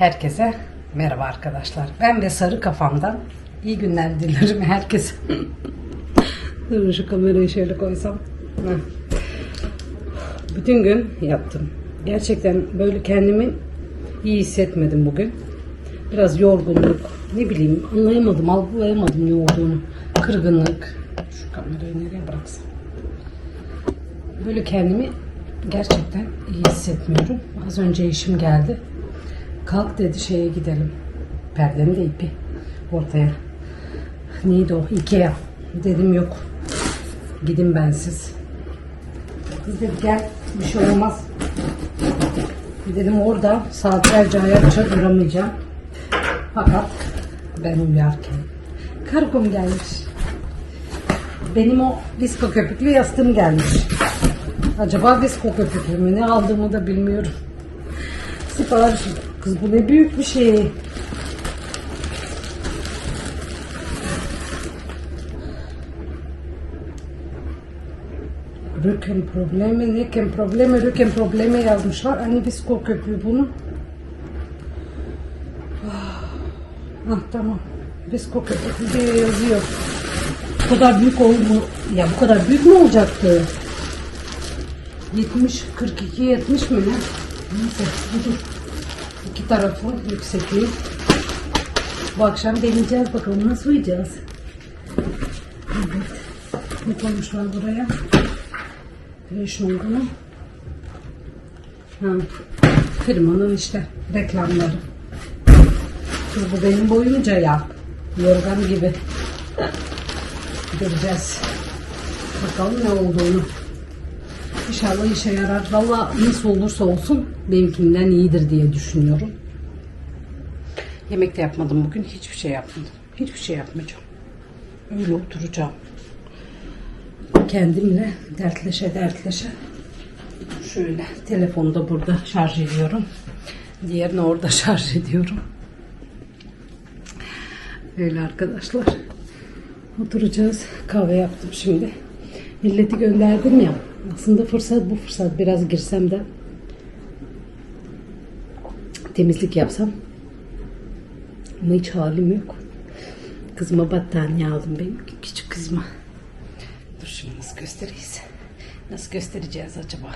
Herkese merhaba arkadaşlar. Ben ve sarı kafamdan iyi günler dilerim herkese. Dur şu kamerayı şöyle koysam. Bütün gün yattım. Gerçekten böyle kendimi iyi hissetmedim bugün. Biraz yorgunluk, ne bileyim anlayamadım, algılayamadım ne olduğunu. Kırgınlık. Şu kamerayı nereye bıraksam? Böyle kendimi gerçekten iyi hissetmiyorum. Az önce işim geldi. Kalk dedi şeye gidelim. Perdenin de ipi ortaya. Neydi o? Ikea. Dedim yok. Gidin bensiz. Kız dedi gel bir şey olmaz. Dedim orada saatlerce ayakça duramayacağım. Fakat ben uyarken kargom gelmiş. Benim o visko köpüklü yastığım gelmiş. Acaba visko köpüklü mü? Ne aldığımı da bilmiyorum. Sipariş. Kız bu ne büyük bir şey. Rüken problemi, neken problemi, rüken problemi yazmışlar. Visko köpüğü bunu. Ah, ah, tamam. Visko köpüğü diye yazıyor. Bu kadar büyük olmu ya bu kadar büyük mü olacaktı? 70 42 70 mi ne? Neyse tarafı yüksekliği. Bu akşam deneyeceğiz bakalım nasıl uyuyacağız. Evet. Ne koymuşlar buraya? Güneş olduğunu. Ha. Firmanın işte reklamları. Bu benim boyunca ya. Yorgan gibi. Göreceğiz. Bakalım ne olduğunu. İnşallah işe yarar. Valla nasıl olursa olsun benimkinden iyidir diye düşünüyorum. Yemek de yapmadım bugün. Hiçbir şey yapmadım. Hiçbir şey yapmayacağım. Öyle oturacağım. Kendimle dertleşe dertleşe. Şöyle telefonu da burada şarj ediyorum. Diğerini orada şarj ediyorum. Öyle arkadaşlar. Oturacağız. Kahve yaptım şimdi. Milleti gönderdim ya. Aslında fırsat bu fırsat. Biraz girsem de temizlik yapsam. Ama hiç halim yok. Kızıma battaniye aldım benim küçük kızıma. Dur şimdi nasıl gösteririz? Nasıl göstereceğiz acaba?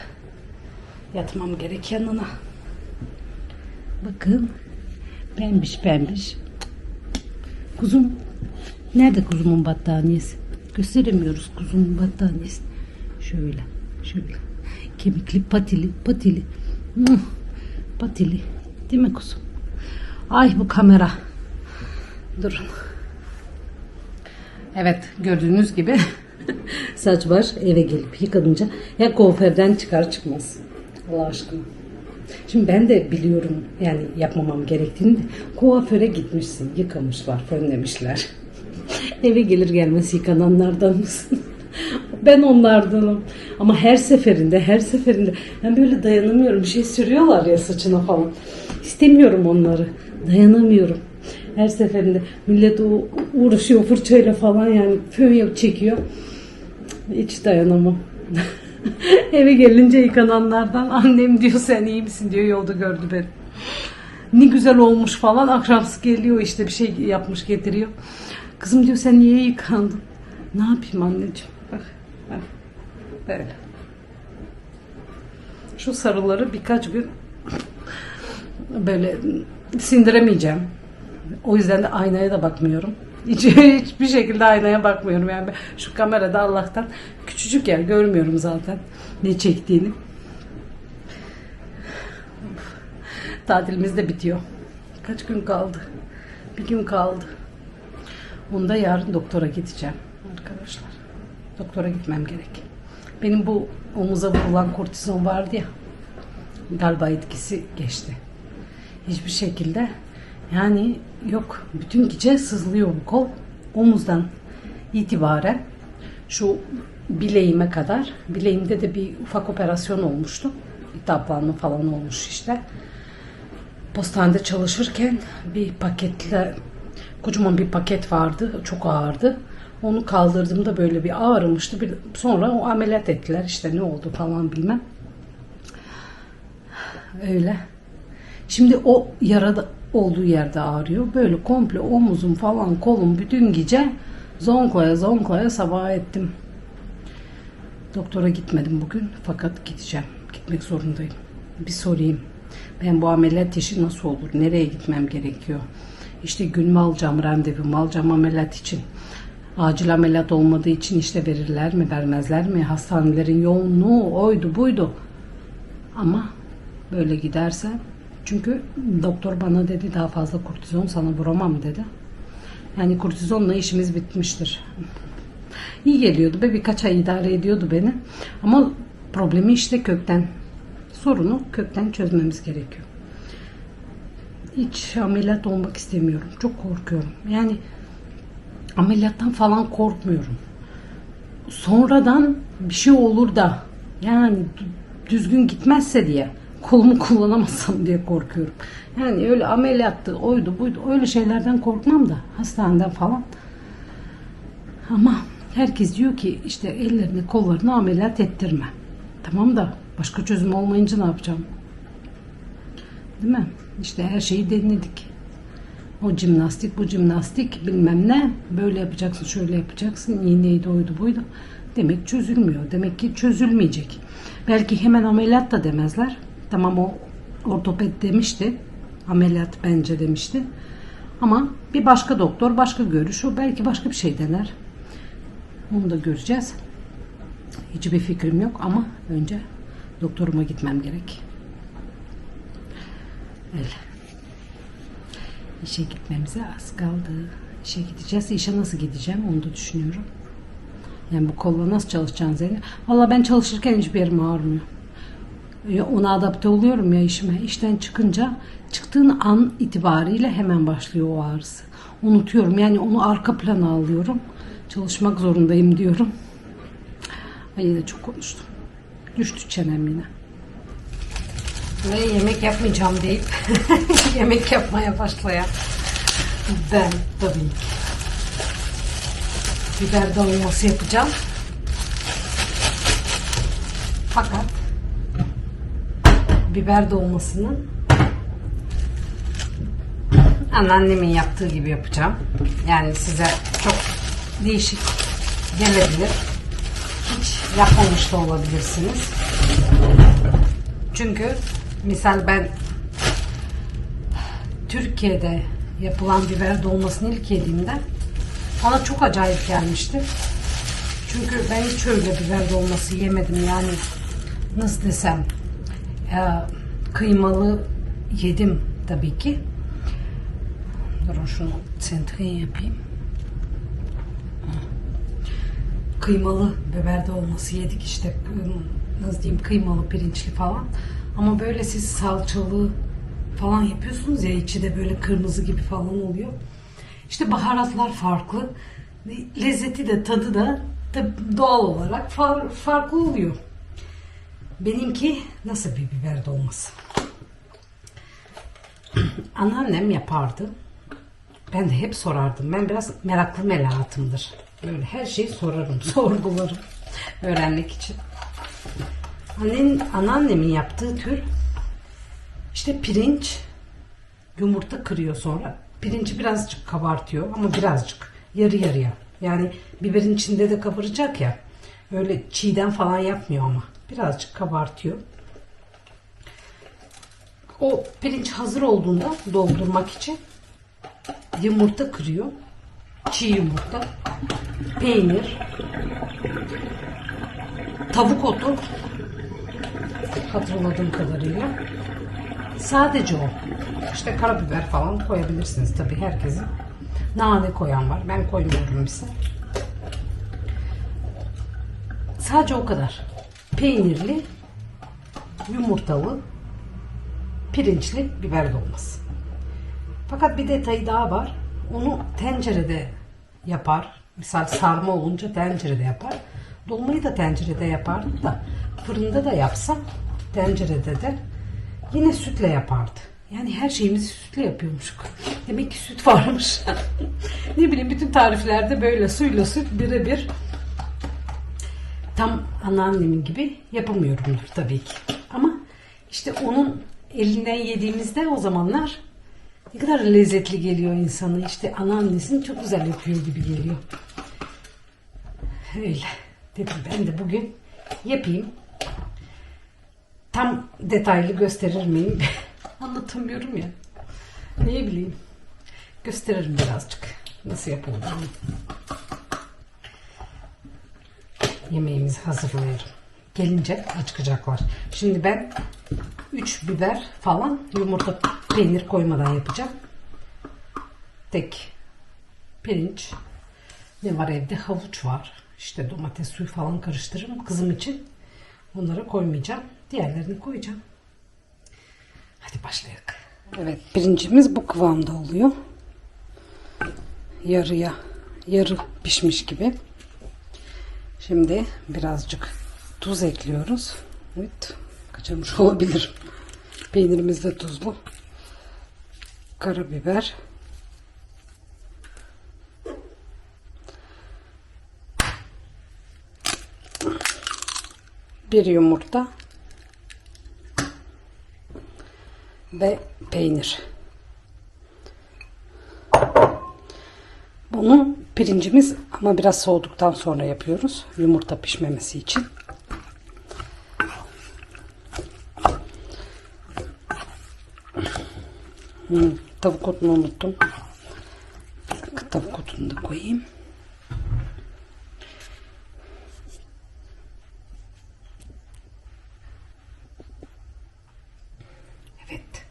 Yatmam gerek yanına. Bakın. Pembiş pembiş. Kuzum. Nerede kuzumun battaniyesi? Gösteremiyoruz kuzumun battaniyesi. Şöyle. Şöyle. Kemikli patili patili. Patili. Değil mi kuzum? Ay bu kamera. Durun. Evet gördüğünüz gibi saç baş eve gelip yıkanınca ya kuaförden çıkar çıkmaz. Allah aşkına. Şimdi ben de biliyorum yani yapmamam gerektiğini de kuaföre gitmişsin yıkamışlar fönlemişler. Eve gelir gelmez yıkananlardan mısın? ben onlardanım. Ama her seferinde her seferinde ben böyle dayanamıyorum. Bir şey sürüyorlar ya saçına falan. İstemiyorum onları. Dayanamıyorum. Her seferinde millet o uğraşıyor fırçayla falan yani fön çekiyor. Hiç dayanamam. Eve gelince yıkananlardan annem diyor sen iyi misin diyor yolda gördü beni. Ne güzel olmuş falan akşamsı geliyor işte bir şey yapmış getiriyor. Kızım diyor sen niye yıkandın? Ne yapayım anneciğim? Bak, bak. Böyle. Şu sarıları birkaç gün böyle sindiremeyeceğim. O yüzden de aynaya da bakmıyorum. Hiç, hiçbir şekilde aynaya bakmıyorum. Yani şu kamerada Allah'tan küçücük yer görmüyorum zaten ne çektiğini. Tatilimiz de bitiyor. Kaç gün kaldı? Bir gün kaldı. Onda yarın doktora gideceğim arkadaşlar. Doktora gitmem gerek. Benim bu omuza vurulan kortizon vardı ya. Galiba etkisi geçti. Hiçbir şekilde yani yok. Bütün gece sızlıyor bu kol. Omuzdan itibaren şu bileğime kadar. Bileğimde de bir ufak operasyon olmuştu. İltihaplanma falan olmuş işte. Postanede çalışırken bir paketle kocaman bir paket vardı. Çok ağırdı. Onu kaldırdığımda böyle bir ağrımıştı. Bir, sonra o ameliyat ettiler. İşte ne oldu falan bilmem. Öyle. Şimdi o yarada olduğu yerde ağrıyor. Böyle komple omuzum falan kolum bütün gece zonklaya zonklaya sabah ettim. Doktora gitmedim bugün fakat gideceğim. Gitmek zorundayım. Bir sorayım. Ben bu ameliyat işi nasıl olur? Nereye gitmem gerekiyor? İşte gün mü alacağım, randevumu alacağım ameliyat için. Acil ameliyat olmadığı için işte verirler mi, vermezler mi? Hastanelerin yoğunluğu oydu buydu. Ama böyle giderse çünkü doktor bana dedi daha fazla kortizon sana vuramam dedi. Yani kortizonla işimiz bitmiştir. İyi geliyordu ve birkaç ay idare ediyordu beni. Ama problemi işte kökten. Sorunu kökten çözmemiz gerekiyor. Hiç ameliyat olmak istemiyorum. Çok korkuyorum. Yani ameliyattan falan korkmuyorum. Sonradan bir şey olur da yani dü- düzgün gitmezse diye kolumu kullanamazsam diye korkuyorum. Yani öyle ameliyattı, oydu, buydu öyle şeylerden korkmam da hastaneden falan. Ama herkes diyor ki işte ellerini kollarını ameliyat ettirme. Tamam da başka çözüm olmayınca ne yapacağım? Değil mi? İşte her şeyi denedik. O jimnastik, bu jimnastik bilmem ne. Böyle yapacaksın, şöyle yapacaksın. İğneydi, oydu, buydu. Demek çözülmüyor. Demek ki çözülmeyecek. Belki hemen ameliyat da demezler. Tamam o ortoped demişti. Ameliyat bence demişti. Ama bir başka doktor, başka görüş. O belki başka bir şey dener. Onu da göreceğiz. Hiçbir fikrim yok ama önce doktoruma gitmem gerek. Öyle. İşe gitmemize az kaldı. İşe gideceğiz. İşe nasıl gideceğim onu da düşünüyorum. Yani bu kolla nasıl çalışacağım Zeynep? Valla ben çalışırken hiçbir yerim ağrımıyor. Ona adapte oluyorum ya işime. İşten çıkınca çıktığın an itibariyle hemen başlıyor o ağrısı. Unutuyorum yani onu arka plana alıyorum. Çalışmak zorundayım diyorum. Ay yine çok konuştum. Düştü çenem yine. Ve yemek yapmayacağım deyip yemek yapmaya başlayan ben tabii ki. Biber dolması yapacağım. Fakat biber dolmasının anneannemin yaptığı gibi yapacağım. Yani size çok değişik gelebilir. Hiç yapmamış da olabilirsiniz. Çünkü misal ben Türkiye'de yapılan biber dolmasını ilk yediğimde bana çok acayip gelmişti. Çünkü ben hiç öyle biber dolması yemedim yani nasıl desem kıymalı yedim tabii ki. Durun şunu sentrin yapayım. Kıymalı biber dolması yedik işte nasıl diyeyim kıymalı pirinçli falan. Ama böyle siz salçalı falan yapıyorsunuz ya içi de böyle kırmızı gibi falan oluyor. İşte baharatlar farklı. Lezzeti de tadı da doğal olarak far- farklı oluyor. Benimki nasıl bir biber dolması? Anneannem yapardı. Ben de hep sorardım. Ben biraz meraklı melahatımdır. Böyle her şeyi sorarım, sorgularım öğrenmek için. Annen, anneannemin yaptığı tür işte pirinç, yumurta kırıyor sonra. Pirinci birazcık kabartıyor ama birazcık. Yarı yarıya. Yani biberin içinde de kabaracak ya. Öyle çiğden falan yapmıyor ama. Birazcık kabartıyor. O pirinç hazır olduğunda doldurmak için yumurta kırıyor. Çiğ yumurta. Peynir. Tavuk otu. Hatırladığım kadarıyla. Sadece o. İşte karabiber falan koyabilirsiniz tabii herkesin. Nane koyan var. Ben koymuyorum mesela. Sadece o kadar. Peynirli, yumurtalı, pirinçli biber dolması. Fakat bir detayı daha var. Onu tencerede yapar. Misal sarma olunca tencerede yapar. Dolmayı da tencerede yapardı da fırında da yapsa tencerede de yine sütle yapardı. Yani her şeyimizi sütle yapıyormuşuk. Demek ki süt varmış. ne bileyim bütün tariflerde böyle suyla süt birebir tam anneannemin gibi yapamıyorumdur tabii ki. Ama işte onun elinden yediğimizde o zamanlar ne kadar lezzetli geliyor insana. İşte anneannesini çok güzel yapıyor gibi geliyor. Öyle. Dedim ben de bugün yapayım. Tam detaylı gösterir miyim? Anlatamıyorum ya. Ne bileyim. Gösteririm birazcık. Nasıl yapıldığını. Yemeğimizi hazırlıyorum. Gelince acıkacaklar. Şimdi ben 3 biber falan yumurta peynir koymadan yapacağım. Tek pirinç. Ne var evde? Havuç var. İşte domates suyu falan karıştırırım kızım için. Onları koymayacağım. Diğerlerini koyacağım. Hadi başlayalım. Evet pirincimiz bu kıvamda oluyor. Yarıya yarı pişmiş gibi. Şimdi birazcık tuz ekliyoruz. Evet. Kaçırmış olabilirim. Peynirimiz de tuzlu. Karabiber. Bir yumurta. Ve peynir. Bunu pirincimiz ama biraz soğuduktan sonra yapıyoruz. Yumurta pişmemesi için. Hmm, tavuk otunu unuttum. Tavuk otunu da koyayım. Evet.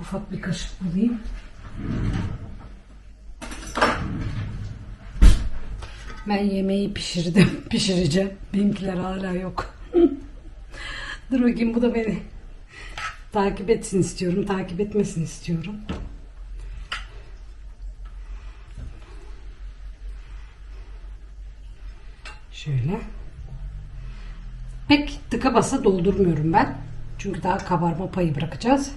Ufak bir kaşık bulayım. Ben yemeği pişirdim. Pişireceğim. Benimkiler hala yok. Dur bakayım bu da beni takip etsin istiyorum. Takip etmesini istiyorum. Şöyle. Pek tıka basa doldurmuyorum ben. Çünkü daha kabarma payı bırakacağız.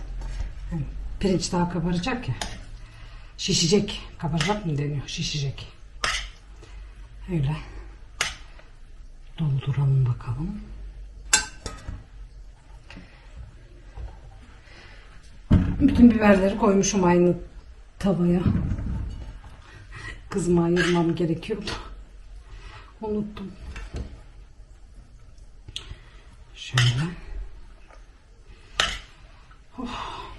Pirinç daha kabaracak ya. Şişecek. Kabaracak mı deniyor? Şişecek. Öyle. Dolduralım bakalım. Bütün biberleri koymuşum aynı tavaya. Kızıma ayırmam gerekiyordu. Unuttum. Şöyle. Oh.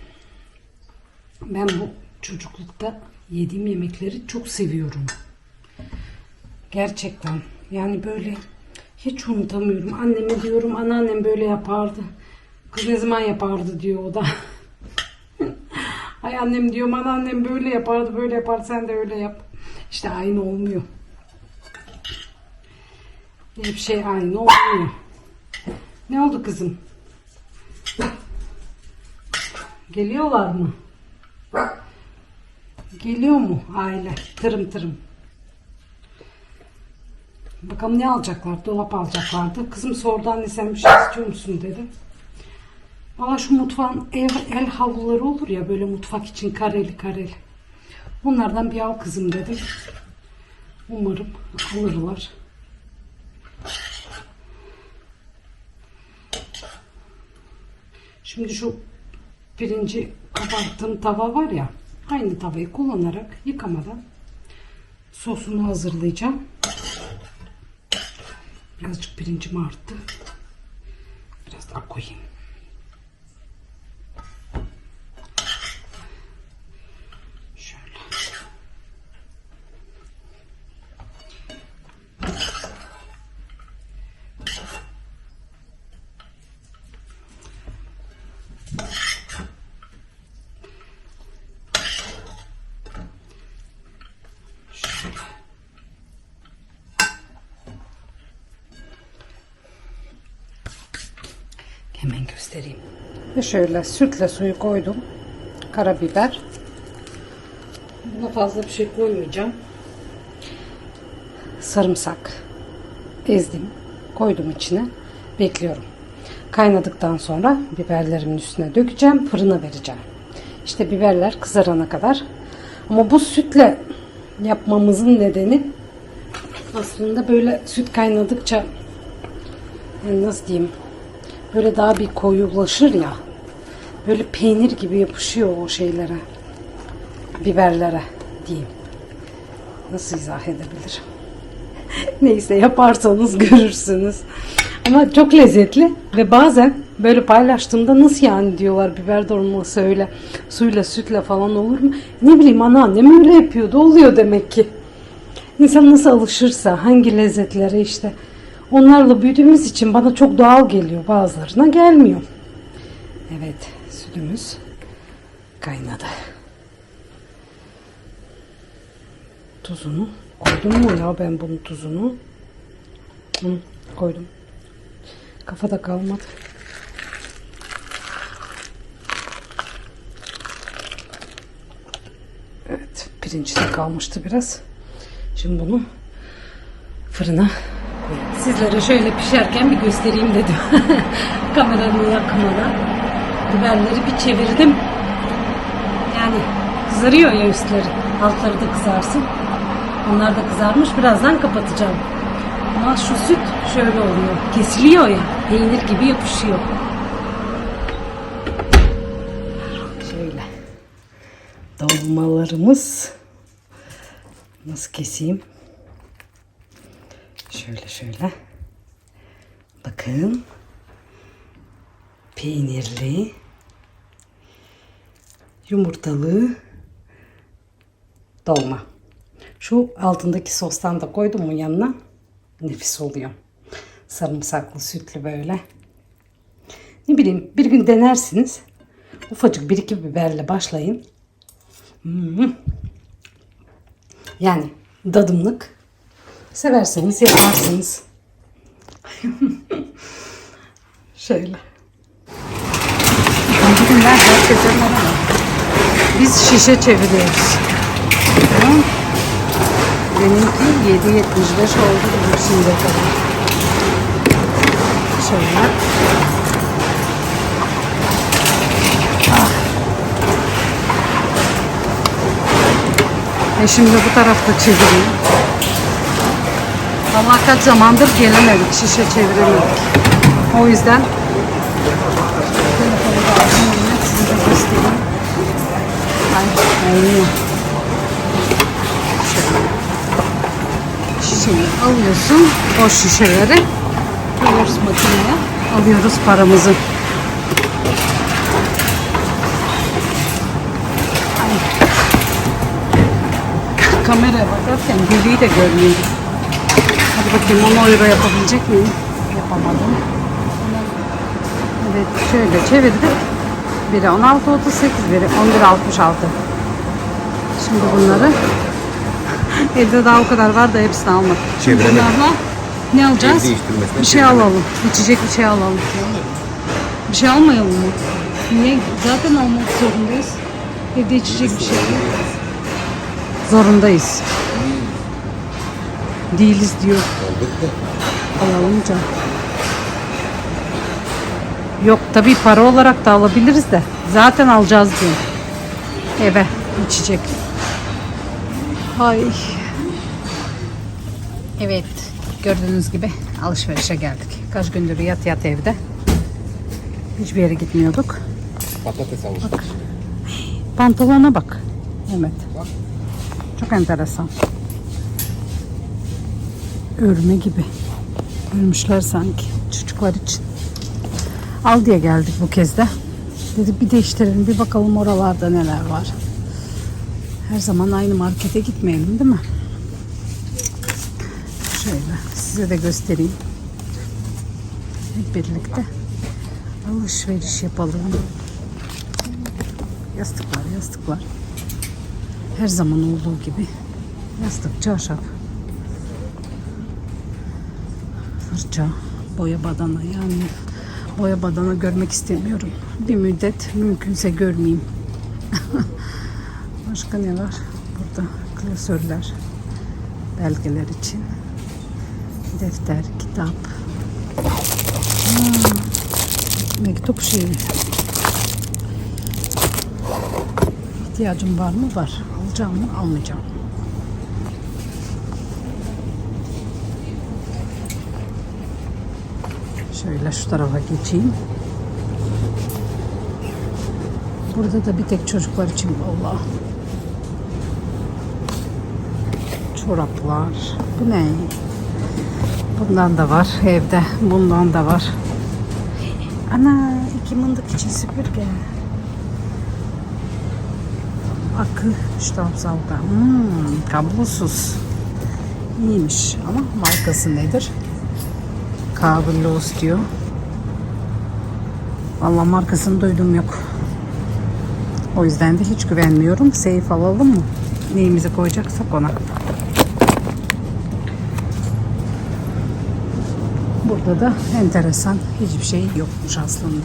Ben bu çocuklukta yediğim yemekleri çok seviyorum. Gerçekten. Yani böyle hiç unutamıyorum. Anneme diyorum anneannem böyle yapardı. Kız ne zaman yapardı diyor o da. Ay annem diyorum anneannem böyle yapardı böyle yapardı sen de öyle yap. İşte aynı olmuyor. Hep şey aynı olmuyor. Ne oldu kızım? Geliyorlar mı? Geliyor mu aile? Tırım tırım. Bakalım ne alacaklar? Dolap alacaklardı. Kızım sordu anne sen bir şey istiyor musun dedi. Valla şu mutfağın ev, el havluları olur ya böyle mutfak için kareli kareli. Onlardan bir al kızım dedim. Umarım alırlar. Şimdi şu pirinci kabarttığım tava var ya aynı tavayı kullanarak yıkamadan sosunu hazırlayacağım. Birazcık pirincim arttı. Biraz daha koyayım. Şöyle. Şöyle. Hemen göstereyim. Ve şöyle sütle suyu koydum. Karabiber. Buna fazla bir şey koymayacağım. Sarımsak. Ezdim. Koydum içine. Bekliyorum. Kaynadıktan sonra biberlerimin üstüne dökeceğim. Fırına vereceğim. İşte biberler kızarana kadar. Ama bu sütle yapmamızın nedeni aslında böyle süt kaynadıkça yani nasıl diyeyim böyle daha bir koyulaşır ya böyle peynir gibi yapışıyor o şeylere. Biberlere diyeyim. Nasıl izah edebilirim? Neyse yaparsanız görürsünüz. Ama çok lezzetli ve bazen böyle paylaştığımda nasıl yani diyorlar biber dolması öyle suyla sütle falan olur mu? Ne bileyim anneannem öyle yapıyordu oluyor demek ki. İnsan nasıl alışırsa hangi lezzetlere işte onlarla büyüdüğümüz için bana çok doğal geliyor bazılarına gelmiyor. Evet sütümüz kaynadı. Tuzunu koydum mu ya ben bunun tuzunu? Hı, koydum. Kafada kalmadı. Evet pirinç kalmıştı biraz. Şimdi bunu fırına. Sizlere şöyle pişerken bir göstereyim dedim. Kameranın yakınına. Biberleri bir çevirdim. Yani kızarıyor ya üstleri. Altları da kızarsın. Onlar da kızarmış. Birazdan kapatacağım. Ama şu süt şöyle oluyor. Kesiliyor ya. Peynir gibi yapışıyor. Şöyle. Dolmalarımız. Nasıl keseyim? Şöyle şöyle. Bakın. Peynirli. Yumurtalı. Dolma. Şu altındaki sostan da koydum mu yanına nefis oluyor. Sarımsaklı, sütlü böyle. Ne bileyim bir gün denersiniz. Ufacık bir iki biberle başlayın. Hmm. Yani dadımlık. Severseniz yaparsınız. Şöyle. Bugünden herkese merhaba. Biz şişe çeviriyoruz. Benimki 7.75 oldu bu şimdiye kadar. Şöyle. Ah. E şimdi bu tarafta çevireyim. Valla kaç zamandır gelemedik, şişe çeviremedik. O yüzden telefonu da aldım size göstereyim. Ay, aynen. Şişeyi alıyorsun, boş şişeleri koyuyoruz makineye, alıyoruz paramızı. Ay. Kameraya bakarken gülüyü de görmüyorum. Hadi bakayım 10 euro yapabilecek miyim? Yapamadım. Evet şöyle çevirdim. Biri 16.38, biri 11.66. Şimdi bunları evde daha o kadar var da hepsini. Şimdi bunlarla ne alacağız? Bir şey alalım. İçecek bir şey alalım. Bir şey almayalım mı? Niye? Zaten almak zorundayız. Evde içecek bir şey. Zorundayız. Değiliz diyor. Alalım canım. Yok tabii para olarak da alabiliriz de. Zaten alacağız diyor. Eve içecek. Ay. Evet. Gördüğünüz gibi alışverişe geldik. Kaç gündür yat yat evde. Hiçbir yere gitmiyorduk. Patates alışveriş. Pantolona bak. Evet. Çok enteresan. Örme gibi. Örmüşler sanki çocuklar için. Al diye geldik bu kez de. Dedik bir değiştirelim bir bakalım oralarda neler var. Her zaman aynı markete gitmeyelim değil mi? Şöyle size de göstereyim. Hep birlikte alışveriş yapalım. Yastıklar, yastıklar. Her zaman olduğu gibi yastık, çarşaf, fırça, boya badana yani boya badana görmek istemiyorum. Bir müddet mümkünse görmeyeyim. Başka ne var? Burada klasörler, belgeler için. Defter, kitap. Hmm, mektup şeyi. İhtiyacım var mı? Var. Alacağım mı? Almayacağım. Şöyle şu tarafa geçeyim. Burada da bir tek çocuklar için Allah. Çoraplar. Bu ne? Bundan da var evde. Bundan da var. Ana iki mındık için süpürge. Akı Staubsauger. Hmm, kablosuz. İyiymiş ama markası nedir? Kabellos diyor. Valla markasını duydum yok. O yüzden de hiç güvenmiyorum. Safe alalım mı? Neyimizi koyacaksak ona. Burada da enteresan hiçbir şey yokmuş aslında.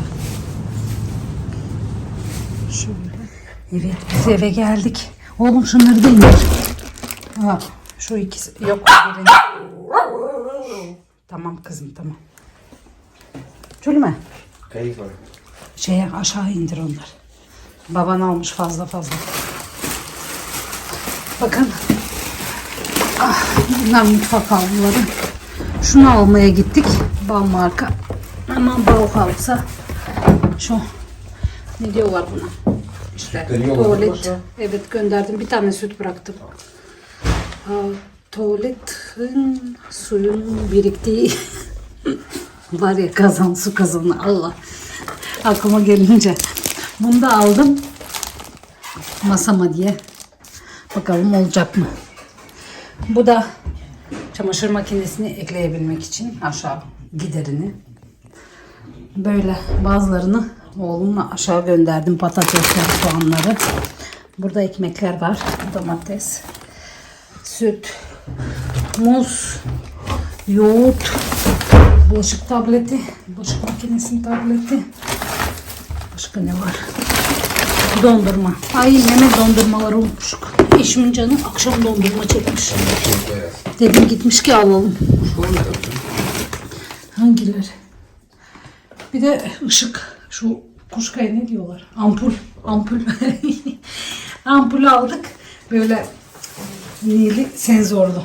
Şöyle. Evet biz eve geldik. Oğlum şunları da indir. Ha, şu ikisi yok. birini. Tamam kızım tamam. Çölme. Kayık var. Şeye aşağı indir onlar. Baban almış fazla fazla. Bakın. Ah, bunlar mutfak havluları. Şunu almaya gittik. Bal marka. Aman Bauhaus'a. Şu ne diyorlar buna? İşte tuvalet. Evet gönderdim. Bir tane süt bıraktım. Ha, tuvaletin suyun biriktiği var ya kazan su kazanı Allah. Aklıma gelince. Bunu da aldım. Masama diye. Bakalım olacak mı? Bu da çamaşır makinesini ekleyebilmek için aşağı giderini. Böyle bazılarını oğlumla aşağı gönderdim. Patatesler, soğanları. Burada ekmekler var. Domates, süt, muz, yoğurt, bulaşık tableti, bulaşık makinesinin tableti. Başka ne var? Dondurma. Ay Mehmet dondurmaları unutmuşuk. Eşimin canı akşam dondurma çekmiş. Dedim gitmiş ki alalım. Hangileri? Bir de ışık. Şu kuşkaya ne diyorlar? Ampul. Ampul. Ampul aldık. Böyle nili senzorlu.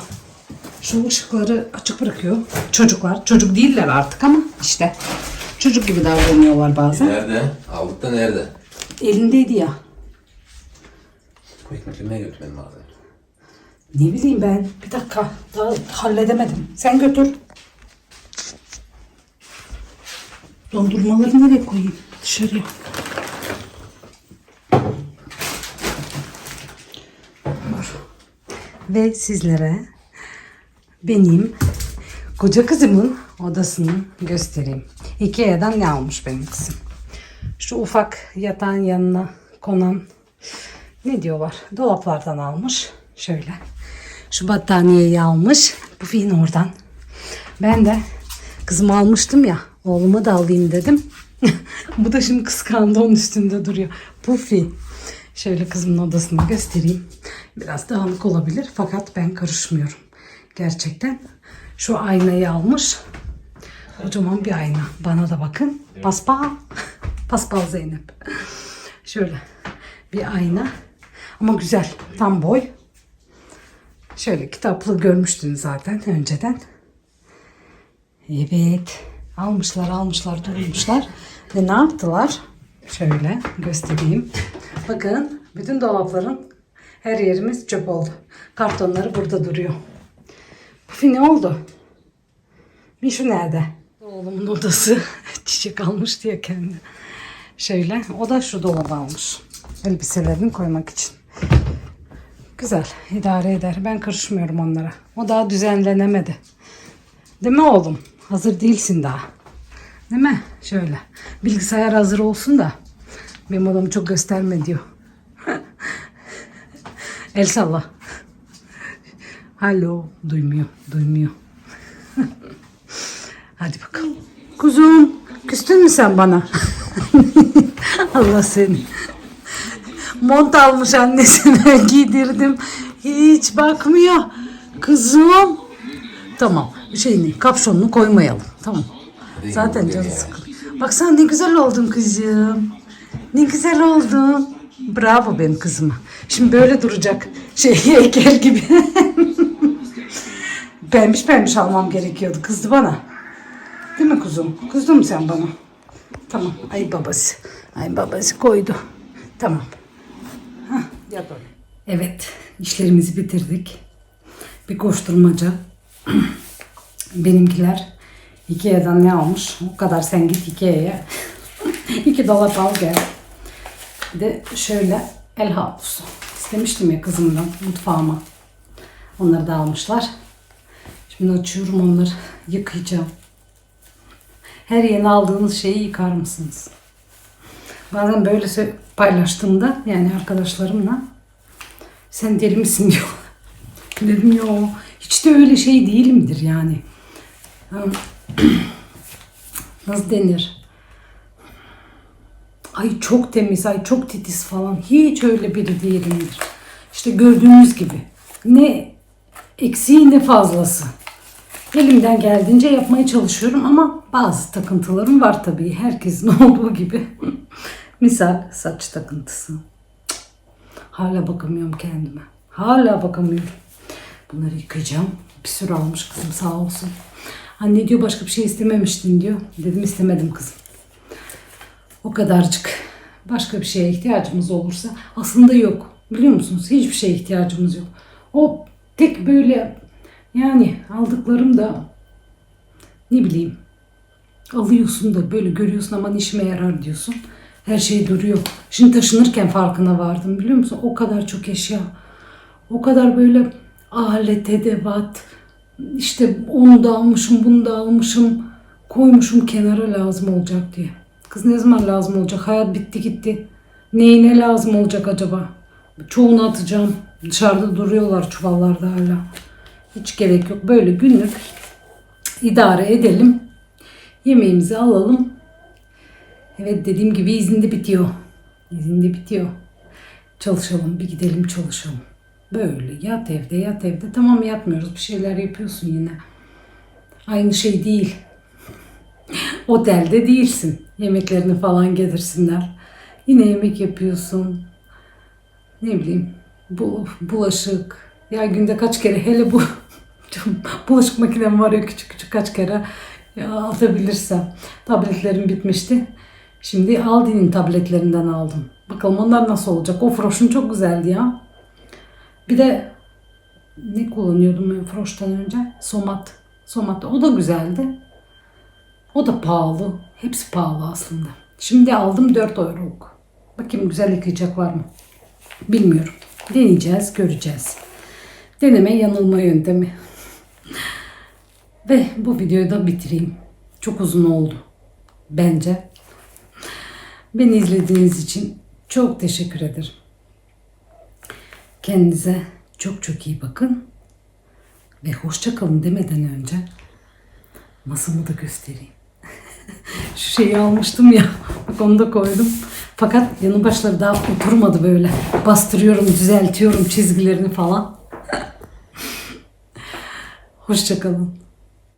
Şu ışıkları açık bırakıyor. Çocuklar. Çocuk değiller artık ama işte. Çocuk gibi davranıyorlar bazen. Nerede? Aldık da nerede? Elindeydi ya. Bu ekmeklemeye götürmem lazım. Ne bileyim ben. Bir dakika. Daha halledemedim. Sen götür. Dondurmaları nereye koyayım? Dışarıya. Ve sizlere benim koca kızımın odasını göstereyim. Ikea'dan ne almış benim kızım? Şu ufak yatağın yanına konan ne diyorlar? Dolaplardan almış. Şöyle. Şu battaniyeyi almış. Bu fin oradan. Ben de kızımı almıştım ya. Oğluma da alayım dedim. Bu da şimdi kıskandı onun üstünde duruyor. Pufi. Şöyle kızımın odasını göstereyim. Biraz dağınık olabilir fakat ben karışmıyorum. Gerçekten. Şu aynayı almış. Kocaman bir ayna. Bana da bakın. Paspal. Paspal Zeynep. Şöyle bir ayna. Ama güzel. Tam boy. Şöyle kitaplı görmüştünüz zaten önceden. Evet. Almışlar almışlar durmuşlar. Ve ne yaptılar? Şöyle göstereyim. Bakın bütün dolapların her yerimiz çöp oldu. Kartonları burada duruyor. Pufi ne oldu? Mişu nerede? Oğlumun odası çiçek almış diye kendi. Şöyle o da şu dolaba almış. Elbiselerini koymak için. Güzel idare eder. Ben karışmıyorum onlara. O daha düzenlenemedi. Değil mi oğlum? Hazır değilsin daha. Değil mi? Şöyle. Bilgisayar hazır olsun da. Benim odamı çok gösterme diyor. El salla. Alo. Duymuyor. Duymuyor. Hadi bakalım. Kuzum. Küstün mü sen bana? Allah seni. Mont almış annesine giydirdim. Hiç bakmıyor. Kızım. Tamam. Şeyini, kapşonunu koymayalım. Tamam. Zaten canı sıkılıyor. Baksana ne güzel oldun kızım. Ne güzel oldun. Bravo benim kızıma. Şimdi böyle duracak. Şey heykel gibi. pembiş pembiş almam gerekiyordu. Kızdı bana. Değil mi kuzum? Kızdın mı sen bana? Tamam. Ay babası. Ay babası koydu. Tamam. Hah, yat öyle. Evet, işlerimizi bitirdik. Bir koşturmaca. Benimkiler Ikea'dan ne almış? O kadar sen git Ikea'ya. İki dolap al gel. Bir de şöyle el havlusu. İstemiştim ya kızımdan mutfağıma. Onları da almışlar. Şimdi açıyorum onları. Yıkayacağım. Her yeni aldığınız şeyi yıkar mısınız? Bazen böyle paylaştığımda yani arkadaşlarımla sen deli misin diyor. Dedim yo hiç de öyle şey değilimdir yani. Nasıl denir? Ay çok temiz, ay çok titiz falan. Hiç öyle biri değilimdir. İşte gördüğünüz gibi. Ne eksiği ne fazlası. Elimden geldiğince yapmaya çalışıyorum ama bazı takıntılarım var tabii. Herkesin olduğu gibi. Misal saç takıntısı. Hala bakamıyorum kendime. Hala bakamıyorum. Bunları yıkayacağım. Bir sürü almış kızım sağ olsun. Anne diyor başka bir şey istememiştin diyor. Dedim istemedim kızım. O kadarcık. Başka bir şeye ihtiyacımız olursa aslında yok. Biliyor musunuz? Hiçbir şeye ihtiyacımız yok. O tek böyle yani aldıklarım da ne bileyim alıyorsun da böyle görüyorsun aman işime yarar diyorsun. Her şey duruyor. Şimdi taşınırken farkına vardım biliyor musun? O kadar çok eşya. O kadar böyle alet, edevat. işte onu da almışım, bunu da almışım. Koymuşum kenara lazım olacak diye. Kız ne zaman lazım olacak? Hayat bitti gitti. Neyine lazım olacak acaba? Çoğunu atacağım. Dışarıda duruyorlar çuvallarda hala. Hiç gerek yok. Böyle günlük idare edelim. Yemeğimizi alalım. Evet dediğim gibi izinde bitiyor. İzinde bitiyor. Çalışalım bir gidelim çalışalım. Böyle yat evde yat evde. Tamam yatmıyoruz bir şeyler yapıyorsun yine. Aynı şey değil. Otelde değilsin. Yemeklerini falan getirsinler. Yine yemek yapıyorsun. Ne bileyim bu bulaşık. Ya günde kaç kere hele bu bulaşık makinem var ya küçük küçük kaç kere ya atabilirsem. Tabletlerim bitmişti. Şimdi Aldi'nin tabletlerinden aldım. Bakalım onlar nasıl olacak. O Froş'un çok güzeldi ya. Bir de ne kullanıyordum ben Froş'tan önce? Somat. Somat. O da güzeldi. O da pahalı. Hepsi pahalı aslında. Şimdi aldım 4 euroluk. Bakayım güzel yıkayacaklar mı? Bilmiyorum. Deneyeceğiz, göreceğiz. Deneme yanılma yöntemi. Ve bu videoyu da bitireyim. Çok uzun oldu. Bence. Beni izlediğiniz için çok teşekkür ederim. Kendinize çok çok iyi bakın. Ve hoşça kalın demeden önce masamı da göstereyim. Şu şeyi almıştım ya. Onu da koydum. Fakat yanı başları daha oturmadı böyle. Bastırıyorum, düzeltiyorum çizgilerini falan. Hoşçakalın.